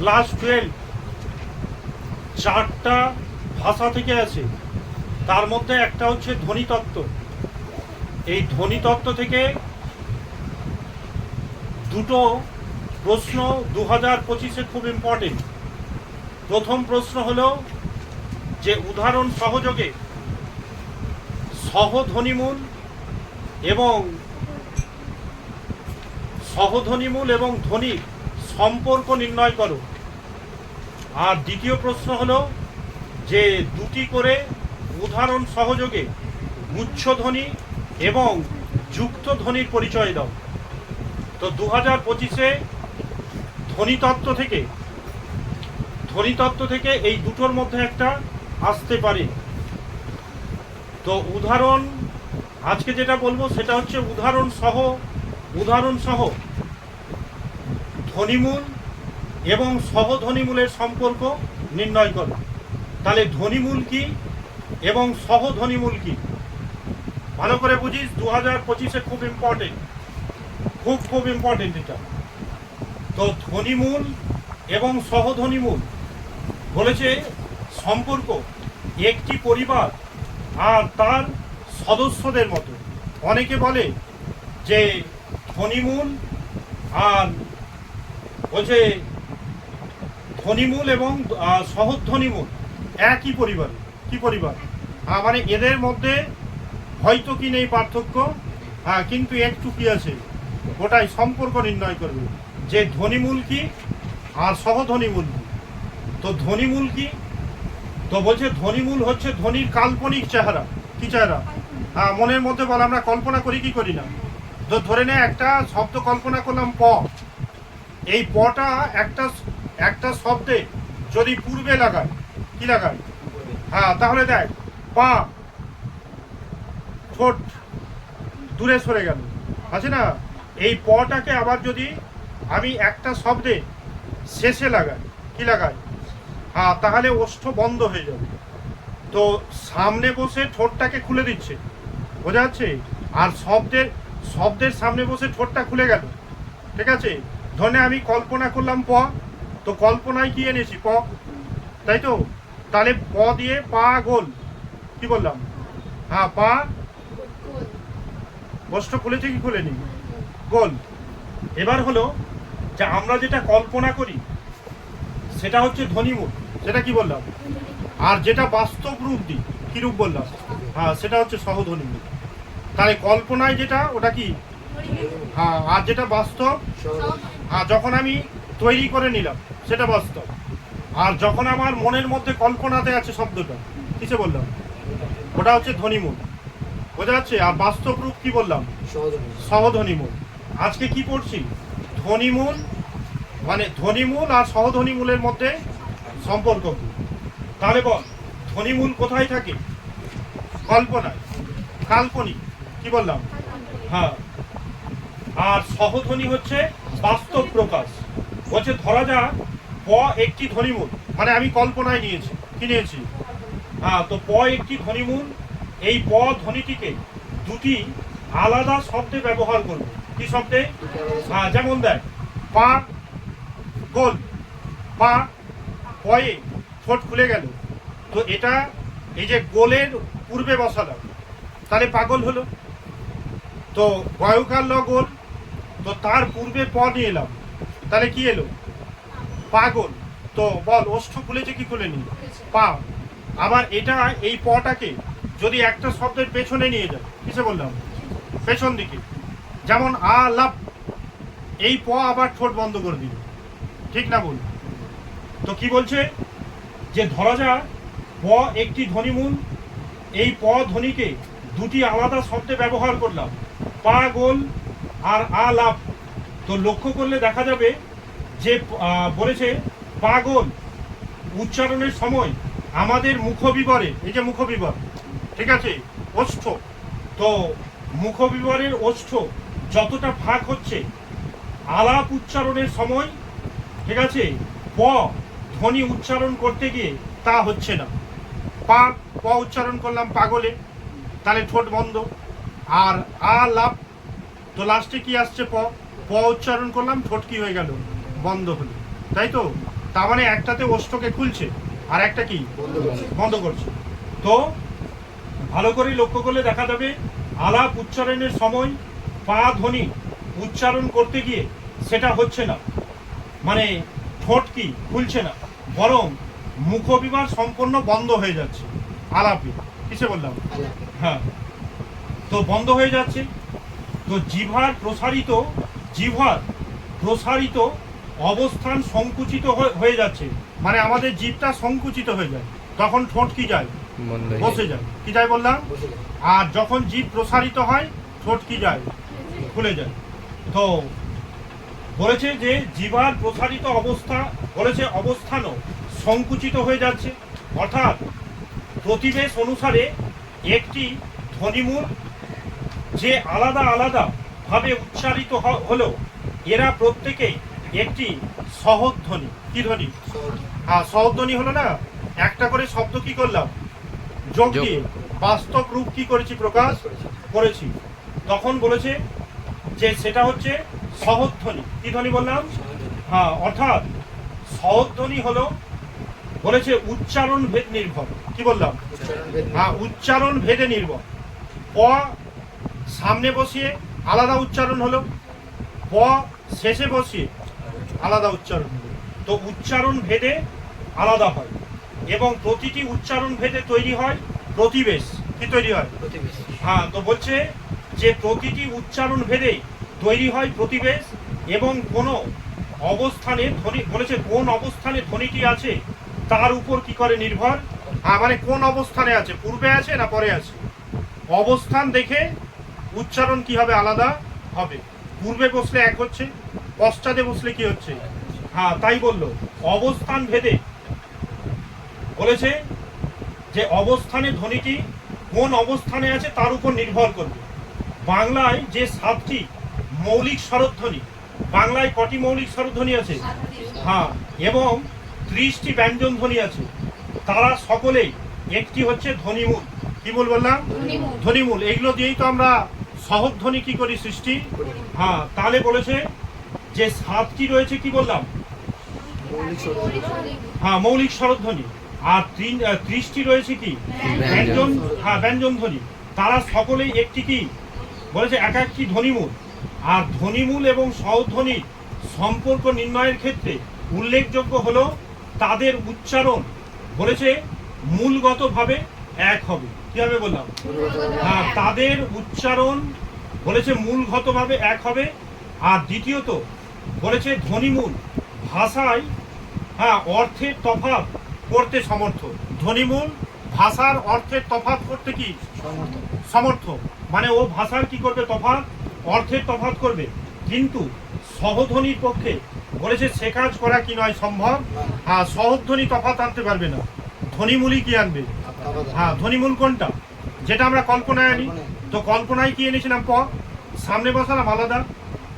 Class twelve. চারটা ভাষা থেকে আছে। তার মধ্যে একটা হচ্ছে ধ্বনিতত্ত্ব। এই ধ্বনিতত্ত্ব থেকে দুটো প্রশ্ন দু হাজার পঁচিশে খুব ইম্পর্টেন্ট প্রথম প্রশ্ন হলো যে, উদাহরণ সহযোগে সহধ্বনিমূল এবং সহধ্বনিমূল এবং ধ্বনির সম্পর্ক নির্ণয় করো। আর দ্বিতীয় প্রশ্ন হলো যে দুটি করে উদাহরণ সহযোগে গুচ্ছধ্বনি এবং যুক্ত ধ্বনির পরিচয় দাও। তো দু হাজার পঁচিশে ধ্বনিতত্ত্ব থেকে ধ্বনিতত্ত্ব থেকে এই দুটোর মধ্যে একটা আসতে পারে। তো উদাহরণ, আজকে যেটা বলব সেটা হচ্ছে উদাহরণ সহ উদাহরণ সহ ধ্বনিমূল এবং সহধ্বনিমূলের সম্পর্ক নির্ণয় করো। তাহলে ধ্বনিমূল কি এবং সহধ্বনিমূল কি? ভালো করে বুঝিস দু হাজার পঁচিশে খুব ইম্পর্টেন্ট খুব খুব ইম্পর্টেন্ট এটা। তো ধ্বনিমূল এবং সহধ্বনিমূল বলেছে সম্পর্ক একটি পরিবার আর তার সদস্যদের মতো। অনেকে বলে যে ধ্বনিমূল আর বলছে ধ্বনিমূল এবং সহধ্বনিমূল। একই পরিবার। কি পরিবার? আহ, মানে এদের মধ্যে হয়তো কি নেই পার্থক্য? হ্যাঁ কিন্তু একটু কি আছে? ওটাই সম্পর্ক নির্ণয় করবে। যে ধ্বনিমূল কি আর সহধ্বনিমূল কি? তো ধ্বনিমূল কি? তো বলছে ধ্বনিমূল হচ্ছে ধ্বনির কাল্পনিক চেহারা। কি চেহারা? হ্যাঁ মনের মধ্যে বলে আমরা কল্পনা করি কি করি না? তো ধরে নে একটা শব্দ কল্পনা করলাম প। এই পটা একটা একটা শব্দে যদি পূর্বে লাগায় কি লাগায় হ্যাঁ তাহলে দেখ, পা, ঠোঁট দূরে সরে গেল। আছে না? এই পটাকে আবার যদি আমি একটা শব্দে শেষে লাগাই, কি লাগাই? হ্যাঁ তাহলে ওষ্ঠ বন্ধ হয়ে যাবে। তো সামনে বসে ঠোঁটটাকে খুলে দিচ্ছে। বোঝা যাচ্ছে? আর শব্দের শব্দের সামনে বসে ঠোঁটটা খুলে গেল। ঠিক আছে? ধরে আমি কল্পনা করলাম, প তো কল্পনায় কি এনেছি? প তাই তো? তাহলে প দিয়ে পা গোল। কি বললাম? হ্যাঁ পা। ওষ্ঠ খুলেছে কি খুলেনি গোল। এবার হলো যে আমরা যেটা কল্পনা করি সেটা হচ্ছে ধ্বনিমূল সেটা কি বললাম? আর যেটা বাস্তব রূপ দিই কি রূপ বললাম? হ্যাঁ সেটা হচ্ছে সহধ্বনিমূল তাহলে কল্পনায় যেটা ওটা কি? হ্যাঁ আর যেটা বাস্তব হ্যাঁ যখন আমি তৈরি করে নিলাম সেটা বাস্তব। আর যখন আমার মনের মধ্যে কল্পনাতে আছে শব্দটা কিসে বললাম? ওটা হচ্ছে ধ্বনিমূল। বোঝা যাচ্ছে? আর বাস্তব রূপ কি বললাম? সহধ্বনিমূল। আজকে কি পড়ছি? ধ্বনিমূল মানে ধ্বনিমূল আর সহধ্বনিমূলের মধ্যে সম্পর্ক কি? তাহলে বল ধ্বনিমূল কোথায় থাকে? কল্পনায়। কাল্পনিক। কি বললাম? হ্যাঁ। আর সহধ্বনি হচ্ছে বাস্তব প্রকাশ। বলছে, ধরা যাক, প একটি ধ্বনিমূল। মানে আমি কল্পনায় নিয়েছি, কি নিয়েছি? হ্যাঁ তো প একটি ধ্বনিমূল, এই প ধ্বনিটিকে দুটি আলাদা শব্দে ব্যবহার করব। কি শব্দে? হ্যাঁ যেমন দেখ, পা, গোল, পা, পয়ে ঠোঁট খুলে গেল। তো এটা, এই যে গোলের পূর্বে বসালাম, তাহলে পাগল হলো? তো গয়কার ল গোল, তো তার পূর্বে প নিয়ে এলাম। তাহলে কি এলো? পাগল। তো বল ওষ্ঠ খুলেছে কি খুলেনি? পা আবার এটা এই পটাকে যদি একটা শব্দের পেছনে নিয়ে যায় কিসে বললাম? পেছন দিকে। যেমন আ লাভ এই প আবার ঠোঁট বন্ধ করে দিল। ঠিক না বল তো কি বলছে? যে ধরা যাক প একটি ধ্বনিমূল এই প ধ্বনিকে দুটি আলাদা শব্দে ব্যবহার করলাম। পা গোল আর আ লাভ তো লক্ষ্য করলে দেখা যাবে যে বলেছে পাগল উচ্চারণের সময় আমাদের মুখবিবরে, এই যে মুখবিবর, ঠিক আছে, ওষ্ঠ। তো মুখবিবরের ওষ্ঠ যতটা ফাঁক হচ্ছে, আলাপ উচ্চারণের সময়, ঠিক আছে, প ধ্বনি উচ্চারণ করতে গিয়ে তা হচ্ছে না। পা, প উচ্চারণ করলাম পাগলে, তাহলে ঠোঁট বন্ধ। আর আ লাভ তো লাস্টে কি আসছে প? প উচ্চারণ করলাম ঠোঁট কি হয়ে গেল বন্ধ হলো। তাই তো? তার মানে একটাতে ওষ্ঠকে খুলছে আর একটা কি? বন্ধ করছে। বন্ধ করছে। তো ভালো করে লক্ষ্য করলে দেখা যাবে আলাপ উচ্চারণের সময় পা ধ্বনি উচ্চারণ করতে গিয়ে সেটা হচ্ছে না। মানে ঠোঁট কি খুলছে না বরং মুখবিবার সম্পূর্ণ বন্ধ হয়ে যাচ্ছে আলাপে। কিসে বললাম? হ্যাঁ। তো বন্ধ হয়ে যাচ্ছে। তো জিভার প্রসারিত জিভার প্রসারিত অবস্থান সংকুচিত হয়ে- হয়ে যাচ্ছে। মানে আমাদের জিভটা সংকুচিত হয়ে যায়। তখন ঠোঁট কি যায়? বসে যায়। কি যায় বললাম? আর যখন জিভ প্রসারিত হয় ঠোঁট কি যায়? খুলে যায়। তো বলেছে যে জিভার প্রসারিত অবস্থা বলেছে অবস্থানও সংকুচিত হয়ে যাচ্ছে। অর্থাৎ প্রতিবেশ অনুসারে একটি ধ্বনিমূল যে আলাদা আলাদা ভাবে উচ্চারিত হলো এরা প্রত্যেকেই একটি সহধ্বনি কি ধ্বনি? হ্যাঁ সহধ্বনি হলো না একটা করে শব্দ কি করলাম? যোগ। দিয়ে বাস্তব রূপ কি করেছি প্রকাশ? করেছি। তখন বলেছে যে সেটা হচ্ছে সহধ্বনি। কি ধ্বনি বললাম? হ্যাঁ অর্থাৎ সহধ্বনি হলো বলেছে উচ্চারণ ভেদ নির্ভর। কি বললাম? হ্যাঁ উচ্চারণ ভেদে নির্ভর। প সামনে বসিয়ে আলাদা উচ্চারণ হলো। প শেষে বসিয়ে আলাদা উচ্চারণ হলো। তো উচ্চারণ ভেদে আলাদা হয় এবং প্রতিটি উচ্চারণ ভেদে তৈরি হয় প্রতিবেশ। কি তৈরি হয়? প্রতিবেশী। হ্যাঁ তো বলছে যে প্রতিটি উচ্চারণ ভেদে তৈরি হয় প্রতিবেশ এবং কোনো অবস্থানে ধ্বনি বলেছে কোন অবস্থানে ধ্বনিটি আছে তার উপর কি করে নির্ভর? হ্যাঁ মানে কোন অবস্থানে আছে? পূর্বে আছে না পরে আছে? অবস্থান দেখে উচ্চারণ কি হবে আলাদা হবে? পূর্বে বসলে এক হচ্ছে পশ্চাতে বসলে কি হচ্ছে? হ্যাঁ তাই বলল। অবস্থান ভেদে বলেছে যে অবস্থানে ধ্বনিটি কোন অবস্থানে আছে তার উপর নির্ভর করবে। বাংলায় যে সাতটি মৌলিক স্বরধ্বনি বাংলায় কটি মৌলিক স্বরধ্বনি আছে? হ্যাঁ এবং ত্রিশটি ব্যঞ্জন ধ্বনি আছে। তারা সকলেই একটি হচ্ছে ধ্বনিমূল। কি মূল বললাম ধ্বনিমূল। ধ্বনিমূল। এগুলো দিয়েই তো আমরা সহধ্বনি কি করি সৃষ্টি? হ্যাঁ তাহলে বলেছে যে সাতটি রয়েছে কি বললাম? হ্যাঁ মৌলিক স্বরধ্বনি আর ত্রিশটি রয়েছে কি? ব্যঞ্জন হ্যাঁ ব্যঞ্জন ধ্বনি। তারা সকলেই একটি কি? বলেছে এক একটি ধ্বনিমূল। আর ধ্বনিমূল এবং সহধ্বনির সম্পর্ক নির্ণয়ের ক্ষেত্রে উল্লেখযোগ্য হলো তাদের উচ্চারণ বলেছে মূলগতভাবে এক হবে। কি হবে বললাম? হ্যাঁ তাদের উচ্চারণ বলেছে মূলগতভাবে এক হবে, আর দ্বিতীয়ত বলেছে ধ্বনিমূল। ভাষায় হ্যাঁ অর্থের তফাৎ করতে সমর্থ। ধ্বনিমূল, ভাষার অর্থের তফাৎ করতে কি? সমর্থ। মানে ও ভাষার কি করবে তফাৎ? অর্থের তফাৎ করবে। কিন্তু সহধ্বনির পক্ষে বলেছে সে কাজ করা কি নয় সম্ভব? হ্যাঁ সহধ্বনি তফাৎ আনতে পারবে না। ধ্বনিমূলই কি আনবে? হ্যাঁ ধ্বনিমূল কোনটা? যেটা আমরা কল্পনায় আনি। তো কল্পনায় কি এনেছিলাম? প। সামনে বসালাম, আলাদা।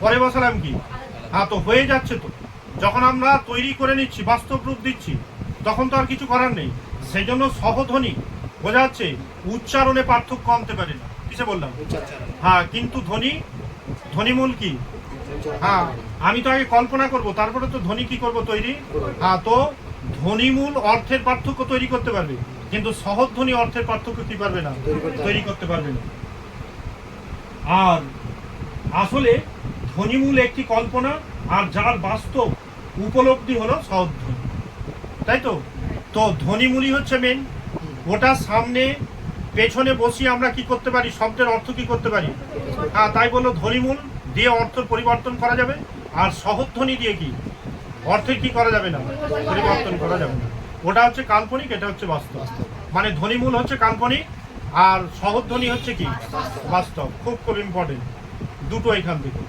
পরে বসালাম কি? হ্যাঁ তো হয়ে যাচ্ছে তো। যখন আমরা তৈরি করে নিচ্ছি, বাস্তব রূপ দিচ্ছি, তখন তো আর কিছু করার নেই। সেই জন্য সহধ্বনি, বোঝা যাচ্ছে, উচ্চারণে পার্থক্য আনতে পারে না। কিসে বললাম? হ্যাঁ কিন্তু ধ্বনি ধ্বনিমূল কি? হ্যাঁ আমি তো আগে কল্পনা করব, তারপরে তো ধ্বনি কি করব তৈরি? হ্যাঁ তো ধ্বনিমূল অর্থের পার্থক্য তৈরি করতে পারবে। কিন্তু সহধ্বনি অর্থের পার্থক্য কি পারবে না? তৈরি করতে পারবে না। আর আসলে ধ্বনিমূল একটি কল্পনা আর যার বাস্তব উপলব্ধি হলো সহধ্বনি তাই তো? তো ধ্বনিমূলই হচ্ছে মেন ওটা সামনে পেছনে বসিয়ে আমরা কি করতে পারি? শব্দের অর্থ কি করতে পারি? হ্যাঁ তাই বলল ধ্বনিমূল দিয়ে অর্থ পরিবর্তন করা যাবে। আর সহধ্বনি দিয়ে কি? অর্থের কি করা যাবে না? পরিবর্তন করা যাবে না। ওটা হচ্ছে কাল্পনিক, এটা হচ্ছে বাস্তব। মানে ধ্বনিমূল হচ্ছে কাল্পনিক, আর সহধ্বনি হচ্ছে কি? বাস্তব। খুব খুব ইম্পর্টেন্ট দুটো এখান থেকে।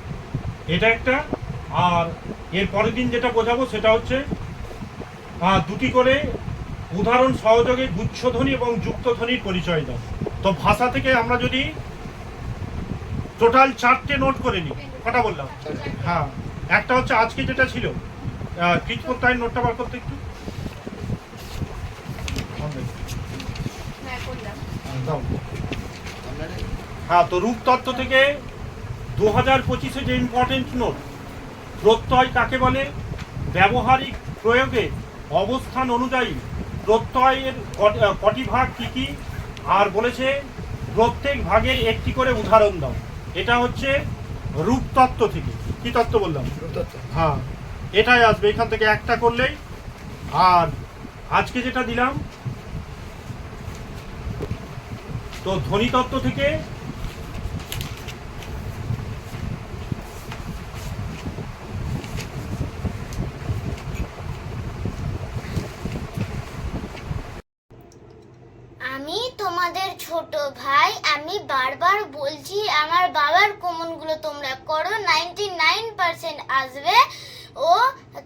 এটা একটা, আর এর পরের দিন যেটা বোঝাবো সেটা হচ্ছে দুটি করে উদাহরণ সহযোগে গুচ্ছধ্বনি এবং যুক্তধ্বনির পরিচয় দাও। তো ভাষা থেকে আমরা যদি টোটাল চারটে নোট করে নিই, কটা বললাম? হ্যাঁ। একটা হচ্ছে আজকে যেটা ছিল ক্রিচ প্রত্যয়ের নোটটা বার করতে একটু হ্যাঁ করলাম দাও। হ্যাঁ তো রূপতত্ত্ব থেকে দু হাজার পঁচিশে যে ইম্পর্টেন্ট নোট প্রত্যয় কাকে বলে? ব্যবহারিক প্রয়োগে অবস্থান অনুযায়ী প্রত্যয়ের কট- ভাগ কী কী? আর বলেছে প্রত্যেক ভাগের একটি করে উদাহরণ দাও। এটা হচ্ছে রূপতত্ত্ব থেকে। কি তত্ত্ব বললাম? রূপতত্ত্ব হ্যাঁ এটাই আসবে। এখান থেকে একটা করলেই। আর আজকে যেটা দিলাম তো ধ্বনিতত্ত্ব থেকে আমি তোমাদের ছোট ভাই, আমি বারবার বলছি, আমার বাবার কমনগুলো তোমরা করো নাইনটি নাইন পার্সেন্ট আসবে। ও,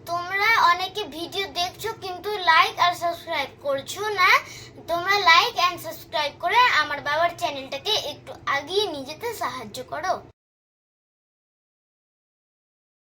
তোমরা অনেকে ভিডিও দেখছ, কিন্তু লাইক আর সাবস্ক্রাইব করছ না। তোমরা লাইক অ্যান্ড সাবস্ক্রাইব করে আমার বাবার চ্যানেলটাকে একটু আগিয়ে নিয়ে যেতে সাহায্য করো।